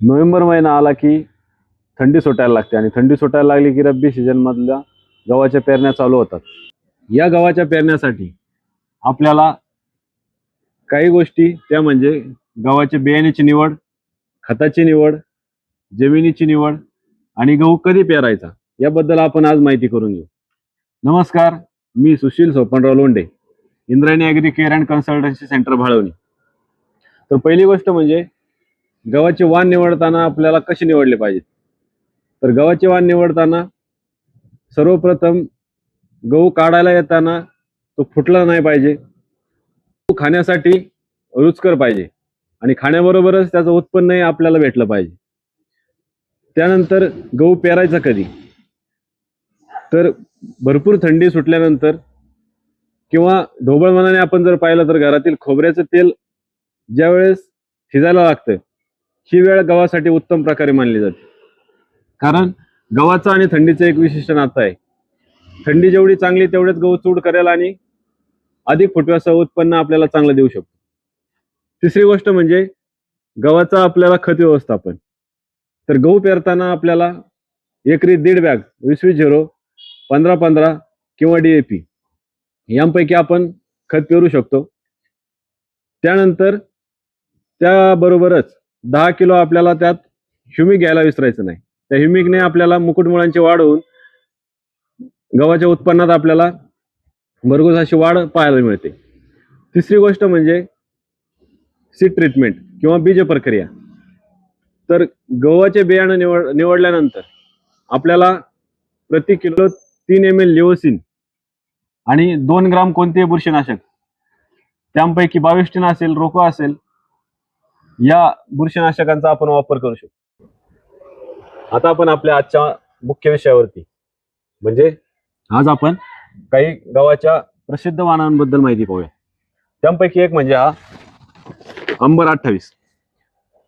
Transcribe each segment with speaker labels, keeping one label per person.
Speaker 1: November महिना आला की थंडी सुटायला लागते आणि थंडी सुटायला लागली की रब्बी सीझनमधल्या गव्हाच्या पेरण्या चालू होतात. या गव्हाच्या पेरण्यासाठी आपल्याला काही गोष्टी त्या म्हणजे गव्हाच्या बियाण्याची निवड खताची निवड जमिनीची निवड आणि गहू कधी पेरायचा याबद्दल आपण आज माहिती करून घेऊ. नमस्कार मी Sushil Sopanrao Londe Indrayani agri care and consultancy centre Bhalwani. तर पहिली गोष्ट म्हणजे गव्हाचे वाण निवडताना आपल्याला कसे निवडले पाहिजेत तर गव्हाचे वाण निवडताना सर्वप्रथम गहू काढायला येताना तो फुटला नाही पाहिजे. तो खाण्यासाठी रुचकर पाहिजे आणि खाण्याबरोबरच त्याचं उत्पन्नही आपल्याला भेटलं पाहिजे. त्यानंतर गहू पेरायचा कधी? तर भरपूर थंडी सुटल्यानंतर किंवा ढोबळ मनाने आपण जर पाहिलं तर घरातील खोबऱ्याचं तेल ज्यावेळेस शिजायला लागतं ही वेळ गव्हासाठी उत्तम प्रकारे मानली जाते. कारण गव्हाचं आणि थंडीचं एक विशिष्ट नातं आहे. थंडी जेवढी चांगली तेवढेच गहू चूड करेल आणि अधिक फुटव्यासह उत्पन्न आपल्याला चांगलं देऊ शकतो. तिसरी गोष्ट म्हणजे गव्हाचं आपल्याला खत व्यवस्थापन. तर गहू पेरताना आपल्याला एकरी दीड बॅग वीस वीस झिरो पंधरा पंधरा किंवा डी ए पी यांपैकी आपण खत पेरू शकतो. त्यानंतर त्याबरोबरच दहा किलो आपल्याला त्यात ह्युमिक घ्यायला विसरायचं नाही. त्या ह्युमिकने आपल्याला मुकुटमुळांची वाढ होऊन गव्हाच्या उत्पन्नात आपल्याला भरघोस अशी वाढ पाहायला मिळते. तिसरी गोष्ट म्हणजे सीड ट्रीटमेंट किंवा बीज प्रक्रिया. तर गव्हाचे बियाणं निवड निवडल्यानंतर आपल्याला प्रति किलो तीन एम एल लिओसिन आणि दोन ग्राम कोणतेही बुरशीनाशक त्यापैकी बाविस्टिन असेल रोको असेल या बुरशीनाशकांचा आपण वापर करू शकतो. आता आपण आपल्या आजच्या मुख्य विषयावरती. म्हणजे आज आपण काही गावाच्या प्रसिद्ध वाहनांबद्दल माहिती पाहूया. त्यापैकी एक म्हणजे हा अंबर अठ्ठावीस.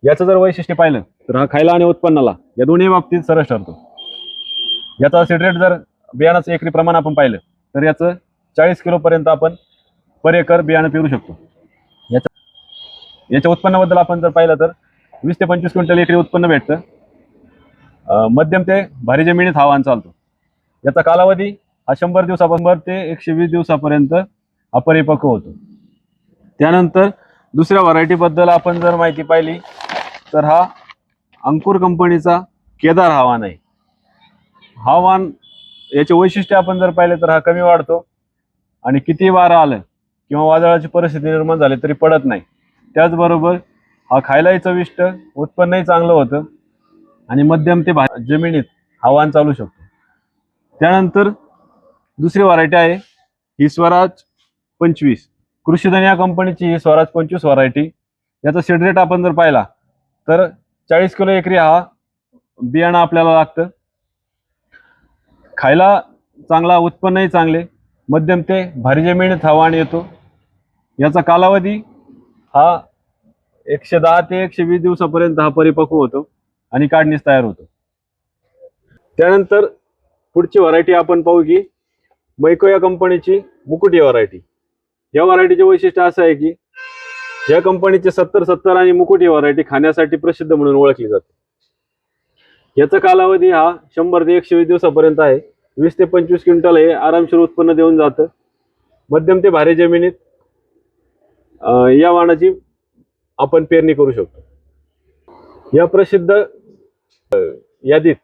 Speaker 1: याचं जर वैशिष्ट्य पाहिलं तर हा खायला आणि उत्पन्नाला या दोन्ही बाबतीत सरस ठरतो. याचा सिडरेट जर बियाणाचं एकरी प्रमाण आपण पाहिलं तर याचं चाळीस किलोपर्यंत आपण पर एकर बियाणं पेरू शकतो. याच्या उत्पन्नाबद्दल आपण जर पाहिलं तर वीस ते पंचवीस क्विंटल एकरी उत्पन्न भेटतं. मध्यम ते भारी जमिनीत हवामान चालतो. याचा कालावधी हा शंभर दिवसापासून ते एकशे वीस दिवसापर्यंत अपरिपक्व होतो. त्यानंतर दुसऱ्या व्हरायटीबद्दल आपण जर माहिती पाहिली तर हा अंकुर कंपनीचा केदार हवान आहे. हवामान याचे वैशिष्ट्य आपण जर पाहिले तर हा कमी वाढतो आणि किती वारं आलं किंवा वादळाची परिस्थिती निर्माण झाली तरी पडत नाही. त्याचबरोबर हा खायलाही चविष्ट उत्पन्नही चांगलं होतं आणि मध्यम ते भा जमिनीत हवान चालू शकतो. त्यानंतर दुसरी व्हरायटी आहे ही स्वराज पंचवीस. कृषीधन या कंपनीची ही स्वराज पंचवीस व्हरायटी याचा सीड रेट आपण जर पाहिला तर चाळीस किलो एकरी हा बियाणं आपल्याला लागतं. खायला चांगला उत्पन्नही चांगले मध्यम ते भारी जमिनीत हवाण येतो. याचा कालावधी हा एकशे दहा ते एकशे वीस दिवसापर्यंत हा परिपक्व होतो आणि काढणीस तयार होतो. त्यानंतर पुढची व्हरायटी आपण पाहू की मैको या कंपनीची मुकुट व्हरायटी या व्हरायटीचे वैशिष्ट्य असं आहे की या कंपनीचे सत्तर सत्तर आणि मुकुट ही व्हरायटी खाण्यासाठी प्रसिद्ध म्हणून ओळखली जाते. याचा कालावधी हा शंभर ते एकशे वीस दिवसापर्यंत आहे. वीस ते पंचवीस क्विंटल हे आरामशीर उत्पन्न देऊन जातं. मध्यम ते भारी जमिनीत या वाणाची आपण पेरणी करू शकतो. या प्रसिद्ध यादीत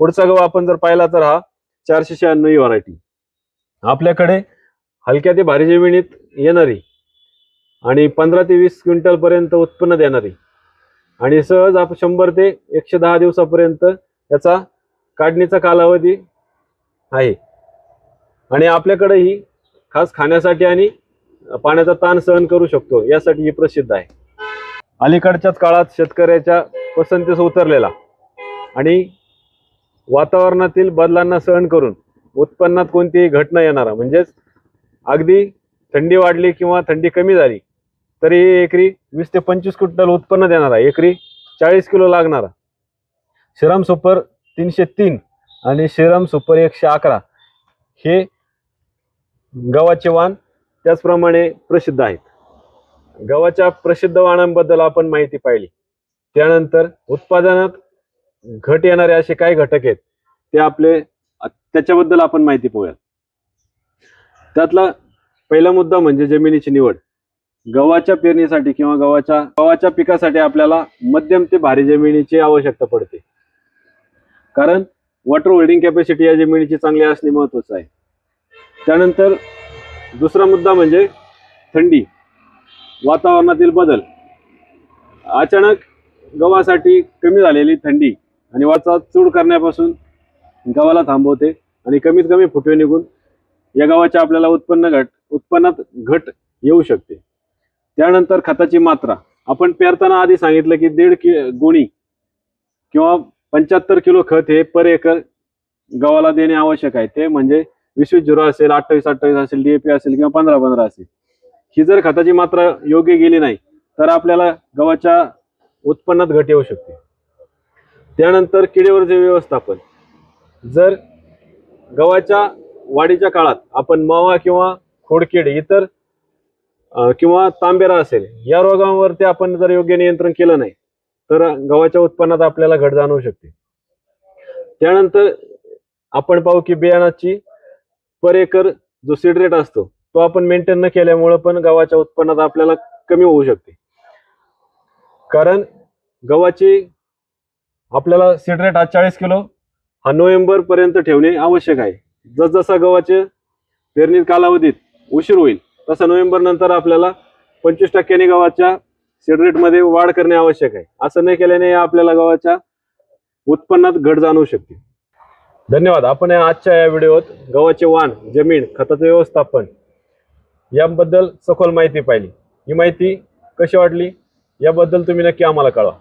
Speaker 1: पुढचा गहू आपण जर पाहिला तर हा चारशे शहाण्णव ही व्हरायटी. आपल्याकडे हलक्या ते भारी जमिनीत येणारी आणि पंधरा ते वीस क्विंटल पर्यंत उत्पन्न देणारी आणि सहज आपण शंभर ते एकशे दहा दिवसापर्यंत याचा काढणीचा कालावधी आहे. आणि आपल्याकडे ही खास खाण्यासाठी आणि पाण्याचा ताण सहन करू शकतो यासाठी ही प्रसिद्ध आहे. अलीकडच्याच काळात शेतकऱ्याच्या पसंतीस उतरलेला आणि वातावरणातील बदलांना सहन करून उत्पन्नात कोणतीही घटना येणारा म्हणजेच अगदी थंडी वाढली किंवा थंडी कमी झाली तरी एकरी वीस ते पंचवीस क्विंटल उत्पन्न देणारा एकरी चाळीस किलो लागणारा श्रीराम सुपर तीनशे तीन आणि श्रीराम सुपर एकशे अकरा हे गव्हाचे वाण त्याचप्रमाणे प्रसिद्ध आहेत. गव्हाच्या प्रसिद्ध वाणांबद्दल आपण माहिती पाहिली. त्यानंतर उत्पादनात घट येणारे असे काय घटक आहेत ते आपले त्याच्याबद्दल आपण माहिती पाहूया त्यातला पहिला मुद्दा म्हणजे जमिनीची निवड. गव्हाच्या पेरणीसाठी किंवा गव्हाच्या गव्हाच्या पिकासाठी आपल्याला मध्यम ते भारी जमिनीची आवश्यकता पडते. कारण वॉटर होल्डिंग कॅपॅसिटी या जमिनीची चांगली असणे महत्वाचं आहे. त्यानंतर दुसरा मुद्दा म्हणजे थंडी. वातावरणातील बदल. अचानक गव्हासाठी कमी झालेली थंडी आणि वाचा चूड करण्यापासून गव्हाला थांबवते आणि कमीत कमी फुटवे निघून या गव्हाच्या आपल्याला उत्पन्न घट उत्पन्नात घट येऊ शकते. त्यानंतर खताची मात्रा. आपण पेरताना आधी सांगितलं की दीड कि गुणी किंवा पंच्याहत्तर किलो खत हे पर एकर गव्हाला देणे आवश्यक आहे. ते म्हणजे वीस वीस झिरो असेल अठ्ठावीस अठ्ठावीस असेल डीएपी असेल किंवा पंधरा पंधरा असेल ही जर खताची मात्रा योग्य गेली नाही तर आपल्याला गव्हाच्या उत्पन्नात घट येऊ शकते. त्यानंतर किडीवरचे व्यवस्थापन जर गव्हाच्या वाढीच्या काळात आपण मावा किंवा खोडकिड इतर किंवा तांबेरा असेल या रोगांवरती आपण जर योग्य नियंत्रण केलं नाही तर गव्हाच्या उत्पन्नात आपल्याला घट जाणवू शकते. त्यानंतर आपण पाहू की बियाणाची पर एकर जो सीड रेट असतो तो आपण मेंटेन न केल्यामुळं पण गव्हाच्या उत्पन्नात आपल्याला कमी होऊ शकते. कारण गव्हाची आपल्याला सीड रेट हा चाळीस किलो हा नोव्हेंबर पर्यंत ठेवणे आवश्यक आहे. जसजसा गव्हाचे पेरणी कालावधीत उशीर होईल तसा नोव्हेंबर नंतर आपल्याला पंचवीस टक्क्याने गव्हाच्या सीड रेटमध्ये वाढ करणे आवश्यक आहे. असं न केल्याने आपल्याला गव्हाच्या उत्पन्नात घट जाणवू शकते. धन्यवाद. आपण या आजच्या या व्हिडिओत गव्हाचे वाण जमीन खताचं व्यवस्थापन याबद्दल सखोल माहिती पाहिली. ही माहिती कशी वाटली? याबद्दल तुम्ही नक्की आम्हाला कळवा.